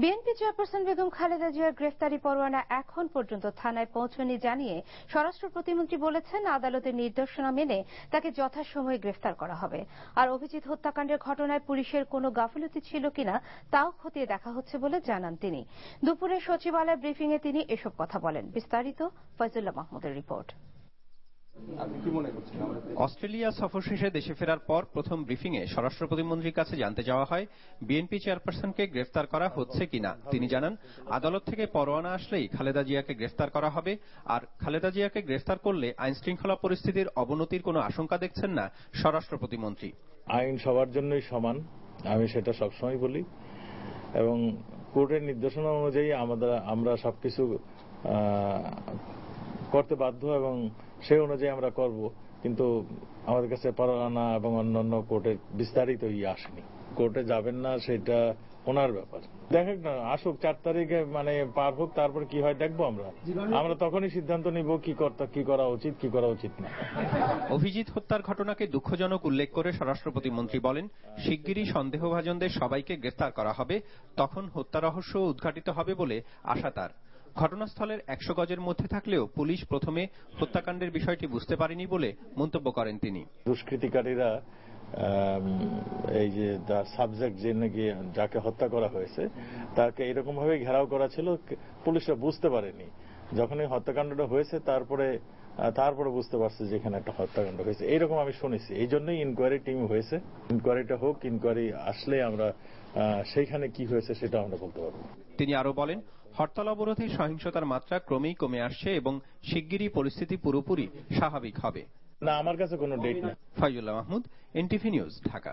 BNP chairperson Begum Khaleda জিয়ার গ্রেফতারি পরোয়ানা এখন পর্যন্ত থানায় পৌঁছনি জানিয়ে স্বরাষ্ট্র প্রতিমন্ত্রী বলেছেন, আদালতের নির্দেশনা মেনে তাকে যথাসময়ে গ্রেফতার করা হবে। আর অভিজিৎ হত্যাকাণ্ডের ঘটনায় পুলিশের কোনো গাফিলতি ছিল কিনা তাও খতিয়ে দেখা হচ্ছে বলে জানান তিনি। দুপুরে সচিবালয় ব্রিফিংয়ে তিনি এসব কথা বলেন। বিস্তারিত ফয়জুল্লাহ মাহমুদের রিপোর্ট। অস্ট্রেলিয়া সফর শেষে দেশে ফেরার পর প্রথম ব্রিফিংয়ে স্বরাষ্ট্র প্রতিমন্ত্রীর কাছে জানতে চাওয়া হয়, বিএনপি চেয়ারপারসনকে গ্রেফতার করা হচ্ছে কিনা। তিনি জানান, আদালত থেকে পরোয়ানা আসলেই খালেদা জিয়াকে গ্রেফতার করা হবে, আর খালেদা জিয়াকে গ্রেফতার করলে আইন শৃঙ্খলা পরিস্থিতির অবনতির কোনো আশঙ্কা দেখছেন না স্বরাষ্ট্র প্রতিমন্ত্রী আইন সবার জন্যই সমান, আমি সেটা সবসময় বলি, এবং কোর্টের নির্দেশনা অনুযায়ী আমাদের, আমরা সবকিছু করতে বাধ্য এবং সেই অনুযায়ী আমরা করব। কিন্তু আমাদের কাছে পরোয়ানা এবং অন্যান্য কোর্টের বিস্তারিত ইয়ে আসেনি। কোর্টে যাবেন না, সেটা ওনার ব্যাপার। দেখেন না আসুক, চার তারিখে মানে পার হোক, তারপর কি হয় দেখব আমরা। আমরা তখনই সিদ্ধান্ত নিব কি করতে, কি করা উচিত, কি করা উচিত না। অভিজিৎ হত্যার ঘটনাকে দুঃখজনক উল্লেখ করে স্বরাষ্ট্র প্রতিমন্ত্রী বলেন, শিগগিরই সন্দেহভাজনদের সবাইকে গ্রেফতার করা হবে, তখন হত্যা রহস্য উদ্ঘাটিত হবে বলে আশা তার। ঘটনাস্থলের একশো গজের মধ্যে থাকলেও পুলিশ প্রথমে হত্যাকাণ্ডের বিষয়টি বুঝতে পারেনি বলে মন্তব্য করেন তিনি। দুষ্কৃতিকারীরা এই যে তার সাবজেক্ট যে নাকি যাকে হত্যা করা হয়েছে তাকে এরকম ভাবে ঘেরাও করা ছিল পুলিশরা বুঝতে পারেনি। যখন এই হত্যাকাণ্ডটা হয়েছে তারপরে তারপরে বুঝতে পারছে যে এখানে একটা হত্যাকাণ্ড হয়েছে। এইরকম আমি শুনেছি। এই জন্যই ইনকোয়ারি টিম হয়েছে। ইনকোয়ারিটা হোক ইনকোয়ারি আসলে আমরা সেইখানে কি হয়েছে সেটা আমরা বলতে পারব। তিনি আরও বলেন হরতাল অবরোধে সহিংসতার মাত্রা ক্রমেই কমে আসছে এবং শিগগিরই পরিস্থিতি পুরোপুরি স্বাভাবিক হবে। না আমার কাছে কোনো ডেট নেই। Faizullah Mahmud NTV news Dhaka.